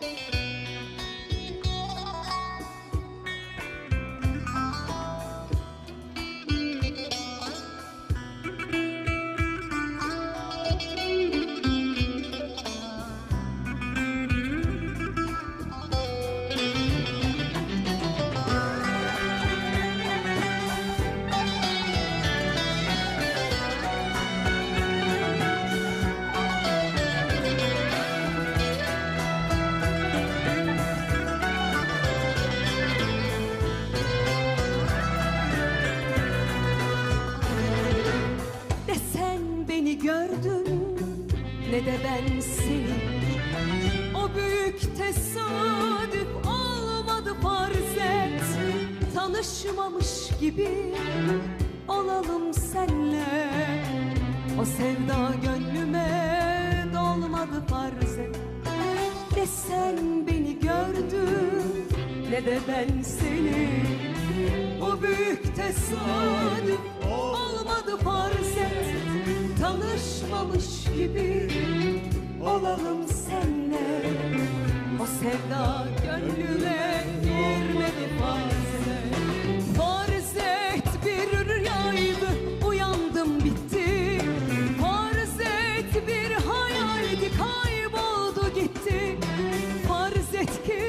Ne gördün ne de ben seni O büyük tesadüf olmadı farz et. Tanışmamış gibi olalım senle. O sevda gönlüme dolmadı farz et. Ne sen beni gördün ne de ben seni. O büyük tesadüf Tanışmamış gibi olalım senle. O sevda gönlüme girmedi farz et Farz et bir rüyaydı uyandım bitti. Farz bir hayaldi kayboldu gitti. Farz ki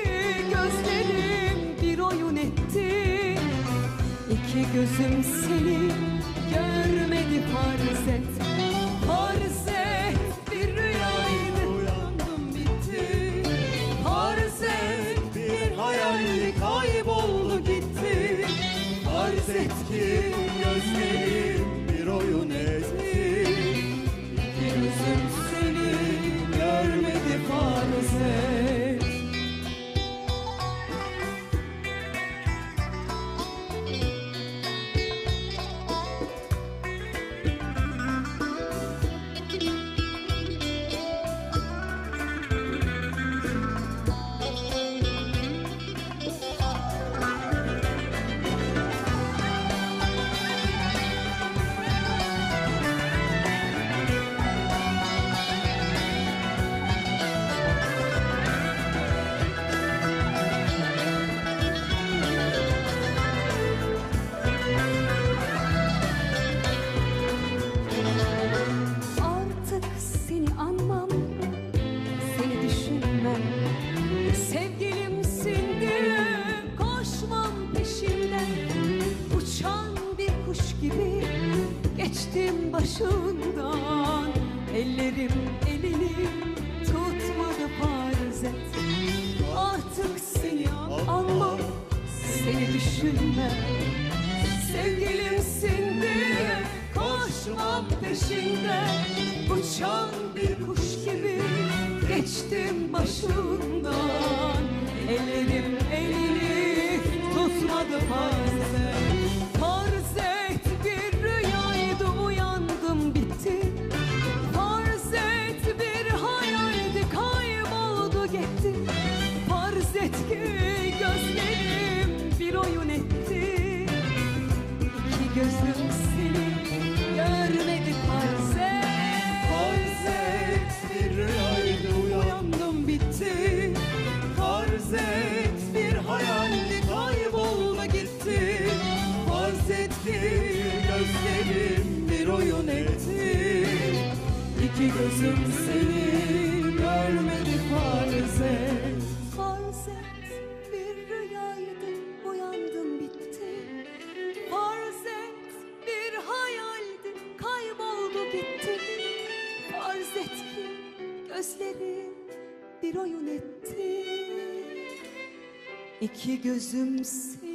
gözlerim bir oyun etti. İki gözüm seni Ki gözlerim bir oyun etti geçtim başından Ellerim elini tutmadı farz et. Artık seni anmam, seni düşünmem. Sevgilimsin diye koşmam peşinden Uçan bir kuş gibi geçtim başından Ellerim Farz et bir hayaldi kayboldu gitti. Farz gözlerim bir oyun etti. İki gözüm seni görmedi farz et bir rüyaydı uyandım bitti. Farz bir hayaldi kayboldu gitti Farz gözlerim bir oyun etti İki gözüm seni